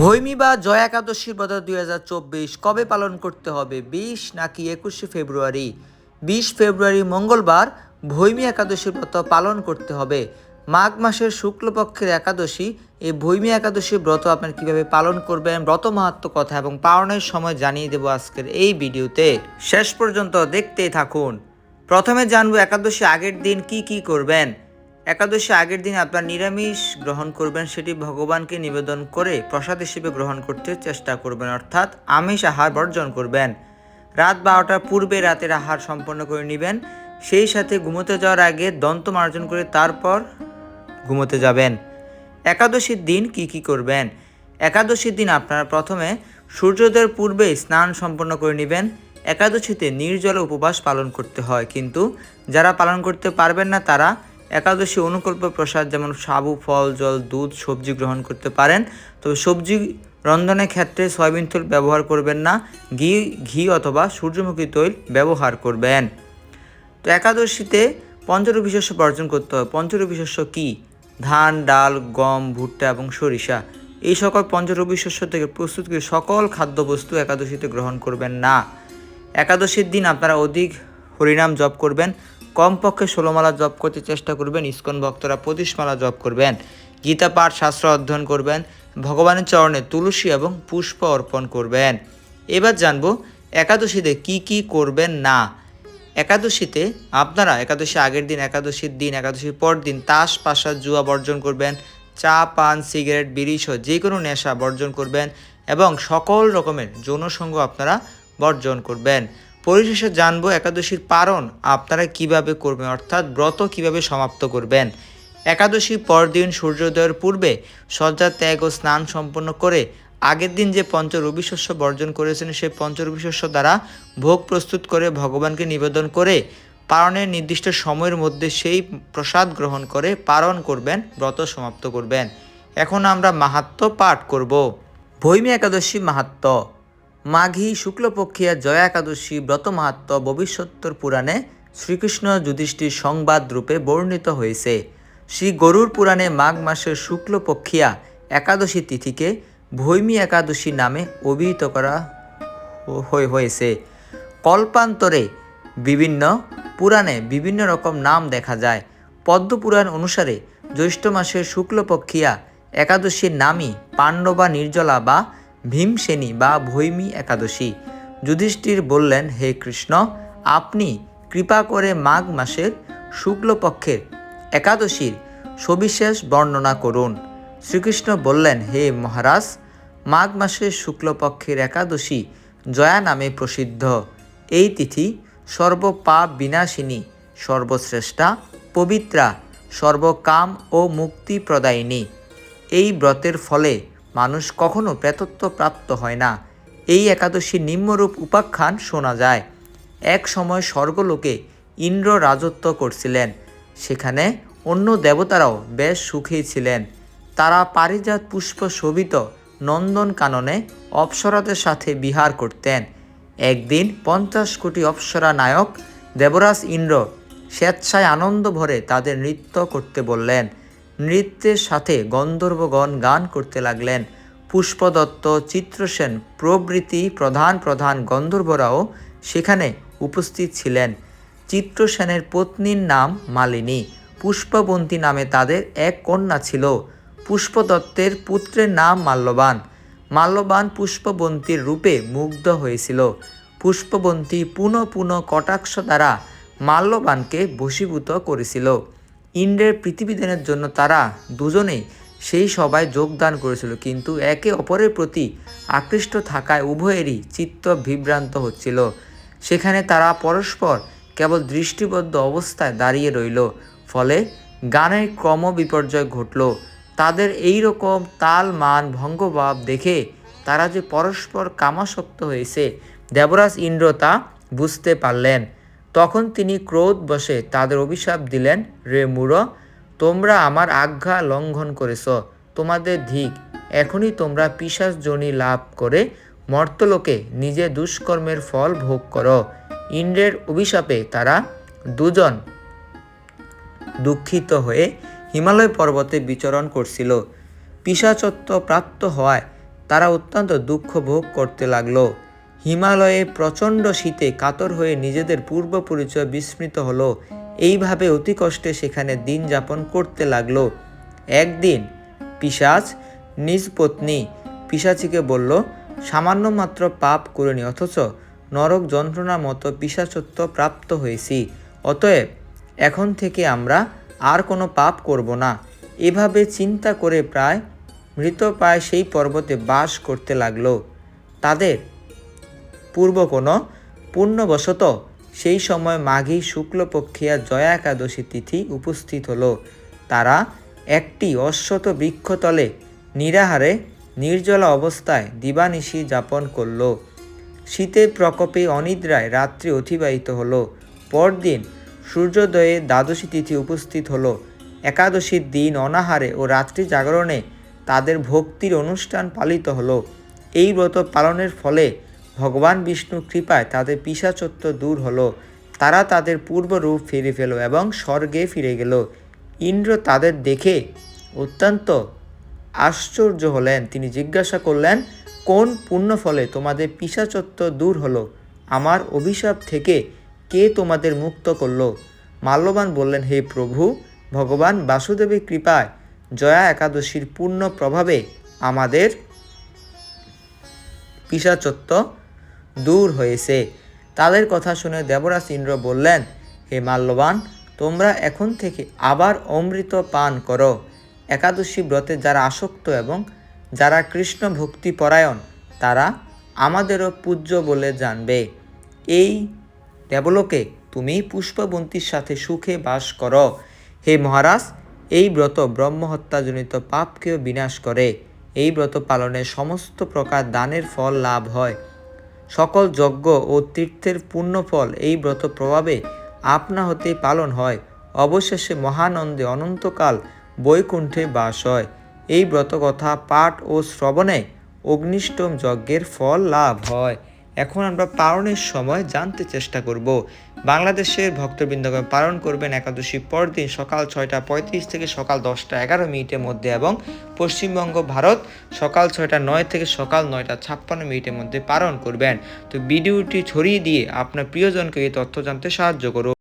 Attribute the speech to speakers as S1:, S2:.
S1: ভৈমী বা জয় একাদশীর ব্রত দুই হাজার চব্বিশ কবে পালন করতে হবে? বিশ নাকি একুশে ফেব্রুয়ারি? বিশ ফেব্রুয়ারি মঙ্গলবার ভৈমী একাদশীর ব্রত পালন করতে হবে। মাঘ মাসের শুক্লপক্ষের একাদশী, এই ভৈমী একাদশীর ব্রত আপনার কীভাবে পালন করবেন? ব্রত মাহাত্ম কথা এবং পালনের সময় জানিয়ে দেব আজকের এই ভিডিওতে। শেষ পর্যন্ত দেখতেই থাকুন। প্রথমে জানব একাদশী আগের দিন কি কি করবেন। একাদশী আগের দিন আপনার নিরামিষ গ্রহণ করবেন, সেটি ভগবানকে নিবেদন করে প্রসাদ হিসেবে গ্রহণ করতে চেষ্টা করবেন, অর্থাৎ আমিষ আহার বর্জন করবেন। রাত বারোটার পূর্বে রাতের আহার সম্পন্ন করে নেবেন, সেই সাথে ঘুমোতে যাওয়ার আগে দন্ত মার্জন করে তারপর ঘুমোতে যাবেন। একাদশীর দিন কি কি করবেন? একাদশীর দিন আপনারা প্রথমে সূর্যোদয়ের পূর্বে স্নান সম্পন্ন করে নেবেন। একাদশীতে নির্জলে উপবাস পালন করতে হয়, কিন্তু যারা পালন করতে পারবেন না তারা একাদশী অনুকল্প প্রসাদ যেমন সাবু, ফল, জল, দুধ, সবজি গ্রহণ করতে পারেন। তবে সবজি রন্ধনের ক্ষেত্রে সয়াবিন তেল ব্যবহার করবেন না, ঘি ঘি অথবা সূর্যমুখী তৈল ব্যবহার করবেন। তো একাদশীতে পঞ্চরবি শস্য বর্জন করতে হবে। পঞ্চরবি শস্য কী? ধান, ডাল, গম, ভুট্টা এবং সরিষা। এই সকল পঞ্চরবি শস্য থেকে প্রস্তুতকৃত সকল খাদ্যবস্তু একাদশীতে গ্রহণ করবেন না। একাদশীর দিন আপনারা অধিক হরিনাম জপ করবেন। কমপক্ষে ষোলোমালা জপ করতে চেষ্টা করবেন, ইস্কন ভক্তরা পঁচিশমালা জপ করবেন, গীতা পাঠ, শাস্ত্র অধ্যয়ন করবেন, ভগবানের চরণে তুলসী এবং পুষ্প অর্পণ করবেন। এবার জানব, একাদশীতে কি কি করবেন না? একাদশীতে আপনারা একাদশী আগের দিন, একাদশীর দিন, একাদশীর পর দিন তাস পাশা জুয়া বর্জন করবেন, চা, পান, সিগারেট, বিড়ি সহ যে কোনো নেশা বর্জন করবেন এবং সকল রকমের যৌনসঙ্গ আপনারা বর্জন করবেন। পরিশেষে জানব একাদশীর পারণ আপনারা কীভাবে করবেন, অর্থাৎ ব্রত কীভাবে সমাপ্ত করবেন। একাদশীর পরদিন সূর্যোদয়ের পূর্বে শয্যা ত্যাগ ও স্নান সম্পন্ন করে আগের দিন যে পঞ্চ রবিশস্য বর্জন করেছেন সেই পঞ্চ রবিশস্য দ্বারা ভোগ প্রস্তুত করে ভগবানকে নিবেদন করে পারণের নির্দিষ্ট সময়ের মধ্যে সেই প্রসাদ গ্রহণ করে পারণ করবেন, ব্রত সমাপ্ত করবেন। এখন আমরা মাহাত্ম পাঠ করব। ভৈমী একাদশী মাহাত্ম মাঘী শুক্লপক্ষিয়া জয়া একাদশী ব্রত মাহাত্ম ভবিষ্যত্তর পুরাণে শ্রীকৃষ্ণ যুধিষ্ঠির সংবাদ রূপে বর্ণিত হয়েছে। শ্রী গরুর পুরাণে মাঘ মাসের শুক্লপক্ষিয়া একাদশী তিথিকে ভৈমী একাদশী নামে অভিহিত করা হয়ে- হয়েছে। কল্পান্তরে বিভিন্ন পুরাণে বিভিন্ন রকম নাম দেখা যায়। পদ্মপুরাণ অনুসারে জ্যৈষ্ঠ মাসের শুক্লপক্ষিয়া একাদশীর নামই পাণ্ডবা নির্জলা বা ভীমসেনী বা ভৈমী একাদশী। যুধিষ্ঠির বললেন, হে কৃষ্ণ, আপনি কৃপা করে মাঘ মাসের শুক্লপক্ষের একাদশীর সবিশেষ বর্ণনা করুন। শ্রীকৃষ্ণ বললেন, হে মহারাজ, মাঘ মাসের শুক্লপক্ষের একাদশী জয়া নামে প্রসিদ্ধ। এই তিথি সর্বপাপ বিনাশিনী, সর্বশ্রেষ্ঠা, পবিত্রা, সর্বকাম ও মুক্তি প্রদায়িনী। এই ব্রতের ফলে মানুষ কখনো প্রেতত্ব প্রাপ্ত হয় না। এই একাদশী নিম্নরূপ উপাখ্যান শোনা যায়। এক সময় স্বর্গলোকে ইন্দ্র রাজত্ব করছিলেন। সেখানে অন্য দেবতারাও বেশ সুখেই ছিলেন। তারা পারিজাত পুষ্প শোভিত নন্দন কাননে অপ্সরাদের সাথে বিহার করতেন। একদিন পঞ্চাশ কোটি অপ্সরা নায়ক দেবরাজ ইন্দ্র স্বেচ্ছায় আনন্দ ভরে তাদের নৃত্য করতে বললেন। নৃত্যের সাথে গন্ধর্বগণ গান করতে লাগলেন। পুষ্পদত্ত, চিত্রসেন, প্রভৃতি প্রধান প্রধান গন্ধর্বরাও সেখানে উপস্থিত ছিলেন। চিত্রসেনের পত্নীর নাম মালিনী। পুষ্পবন্তী নামে তাদের এক কন্যা ছিল। পুষ্পদত্তের পুত্রের নাম মাল্যবান। মাল্যবান পুষ্পবন্তীর রূপে মুগ্ধ হয়েছিল। পুষ্পবন্তী পুনঃ পুনঃ কটাক্ষ দ্বারা মাল্যবানকে বশীভূত করেছিল। ইন্দ্রের পৃথিবীদানের জন্য তারা দুজনেই সেই সভায় যোগদান করেছিল। কিন্তু একে অপরের প্রতি আকৃষ্ট থাকায় উভয়েরই চিত্ত বিভ্রান্ত হচ্ছিল। সেখানে তারা পরস্পর কেবল দৃষ্টিবদ্ধ অবস্থায় দাঁড়িয়ে রইল। ফলে গানের ক্রম বিপর্যয় ঘটল। তাদের এই রকম তাল মান ভঙ্গভাব দেখে তারা যে পরস্পর কামাসক্ত হয়েছে, দেবরাজ ইন্দ্র তা বুঝতে পারলেন। তখন তিনি ক্রোধ বসে তাদের অভিশাপ দিলেন, রে মূঢ় তোমরা আমার আজ্ঞা লঙ্ঘন করেছ, তোমাদের ধিক, এখনই তোমরা পিশাচ জনি লাভ করে মর্তলোকে নিজে দুষ্কর্মের ফল ভোগ করো। ইন্দ্রের অভিশাপে তারা দুজন দুঃখিত হয়ে হিমালয় পর্বতে বিচরণ করছিল। পিশাচত্ব প্রাপ্ত হওয়ায় তারা অত্যন্ত দুঃখ ভোগ করতে লাগল। হিমালয়ে প্রচণ্ড শীতে কাতর হয়ে নিজেদের পূর্ব পরিচয় বিস্মৃত হলো। এইভাবে অতি কষ্টে সেখানে দিন যাপন করতে লাগল। একদিন পিশাচ নিজ পত্নী পিশাচিকে বলল, সামান্য মাত্র পাপ করিনি, অথচ নরক যন্ত্রণার মতো পিশাচত্ব প্রাপ্ত হয়েছি। অতএব এখন থেকে আমরা আর কোনো পাপ করব না। এভাবে চিন্তা করে প্রায় মৃতপ্রায় সেই পর্বতে বাস করতে লাগল। তাদের পূর্ব কোনো পুণ্যবশত সেই সময় মাঘী শুক্লপক্ষিয়া জয়া একাদশী তিথি উপস্থিত হলো। তারা একটি অশ্বত বৃক্ষতলে নিরাহারে নির্জলা অবস্থায় দিবানিশি যাপন করল। শীতের প্রকোপে অনিদ্রায় রাত্রি অতিবাহিত হলো। পরদিন সূর্যোদয়ে দ্বাদশী তিথি উপস্থিত হলো। একাদশীর দিন অনাহারে ও রাত্রি জাগরণে তাদের ভক্তির অনুষ্ঠান পালিত হলো। এই ব্রত পালনের ফলে ভগবান বিষ্ণু কৃপায় তাদের পিসাচত্ব দূর হলো। তারা তাদের পূর্ব রূপ ফিরে পেল এবং স্বর্গে ফিরে গেল। ইন্দ্র তাদের দেখে অত্যন্ত আশ্চর্য হলেন। তিনি জিজ্ঞাসা করলেন, কোন পুণ্য ফলে তোমাদের পিসাচত্ব দূর হলো? আমার অভিশাপ থেকে কে তোমাদের মুক্ত করল? মাল্যবান বললেন, হে প্রভু, ভগবান বাসুদেবের কৃপায় জয়া একাদশীর পূর্ণ প্রভাবে আমাদের পিসাচত্ব দূর হয়েছে। তাদের কথা শুনে দেবরাজ ইন্দ্র বললেন, হে মাল্যবান, তোমরা এখন থেকে আবার অমৃত পান করো। একাদশী ব্রতে যারা আসক্ত এবং যারা কৃষ্ণ ভক্তি পরায়ণ, তারা আমাদেরও পূজ্য বলে জানবে। এই দেবলোকে তুমি পুষ্পবন্তীর সাথে সুখে বাস করো। হে মহারাজ, এই ব্রত ব্রহ্মহত্যাজনিত পাপকেও বিনাশ করে। এই ব্রত পালনে সমস্ত প্রকার দানের ফল লাভ হয়। সকল যজ্ঞ ও তীর্থের পুণ্যফল এই ব্রত প্রভাবে আপনা হতে পালন হয়। অবশেষে মহানন্দে অনন্তকাল বৈকুণ্ঠে বাস হয়। এই ব্রত কথা পাঠ ও শ্রবণে অগ্নিষ্টম যজ্ঞের ফল লাভ হয়। এখন আমরা পালনের সময় জানতে চেষ্টা করব। বাংলাদেশের ভক্তবৃন্দগণ পালন করবেন একাদশী পরদিন সকাল ছয়টা পঁয়ত্রিশ থেকে সকাল দশটা এগারো মিনিটের মধ্যে এবং পশ্চিমবঙ্গ ভারত সকাল ছয়টা নয় থেকে সকাল নয়টা ছাপ্পান্ন মিনিটের মধ্যে পালন করবেন। তো ভিডিওটি ছড়িয়ে দিয়ে আপনার প্রিয়জনকে এই তথ্য জানতে সাহায্য করুন।